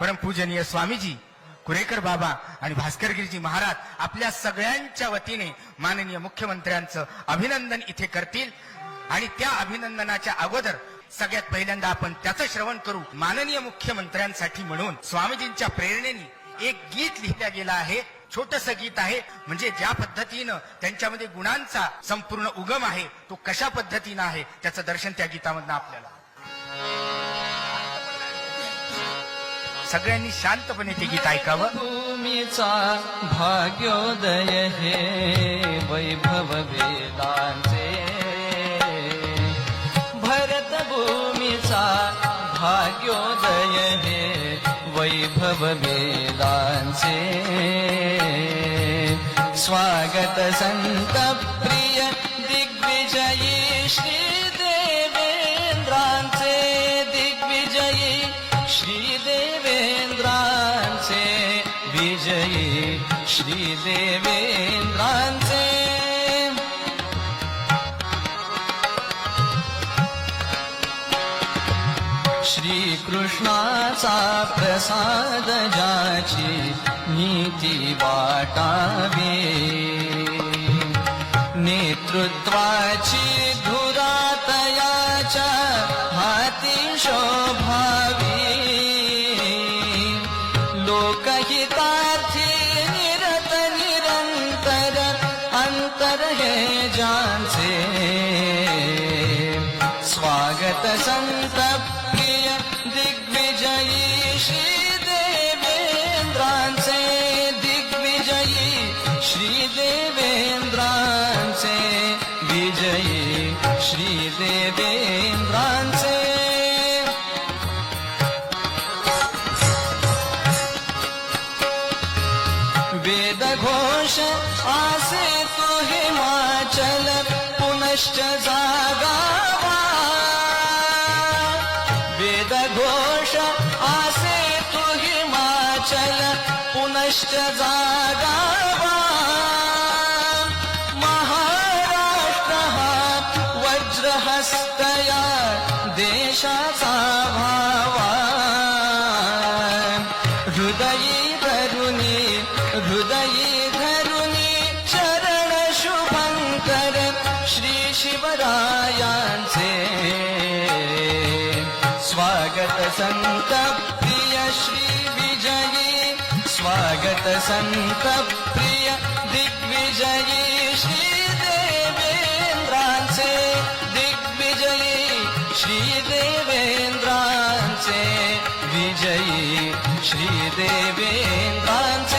परमपूजनीय स्वामीजी कुरेकर बाबा आणि भास्करगिरीजी महाराज आपल्या सगळ्यांच्या वतीने माननीय मुख्यमंत्र्यांचं अभिनंदन इथे करतील. आणि त्या अभिनंदनाच्या अगोदर सगळ्यात पहिल्यांदा आपण त्याचं श्रवण करू माननीय मुख्यमंत्र्यांसाठी म्हणून. स्वामीजींच्या प्रेरणेने एक गीत लिहिलं गेलं आहे. छोटस गीत आहे. म्हणजे ज्या पद्धतीनं त्यांच्यामध्ये गुणांचा संपूर्ण उगम आहे तो कशा पद्धतीनं आहे त्याचं दर्शन त्या गीतामधनं आपल्याला सगळ्यांनी शांतपणे ते गीत ऐकावं. भूमीचा भाग्योदय हे वैभव वेदांचे. भरत भूमीचा भाग्योदय हे वैभव वेदांचे. स्वागत संत प्रिय दिग्विजयी श्री देवेंद्रांचे. दिग्विजयी श्री श्री देवेंद्रांचे श्रीकृष्णाचा प्रसाद ज्याची नीती वाटावे। नेतृत्वाची धुरातयाच्या हाती शोभावी। लोकहितार्थी अंतर हे ज्यांचे स्वागत संत प्रिय दिग्विजयी श्री देवेंद्रांचे दिग्विजयी श्री देवेंद्रांचे विजयी श्री देवेंद्रांचे वेद घोष आसे तो हिमाचल पुनश्च जागावा वेद घोष आसे तो हिमाचल पुनश्च जागावा महाराष्ट्र वज्रहस्तया देशाचा भावा हृदयी तरुणी हृदयी स्वागत संत प्रिय श्री विजयी स्वागत संत प्रिय दिग्विजयी श्री देवेंद्रांचे दिग्विजयी श्री देवेंद्रांचे विजयी श्री देवेंद्रांचे.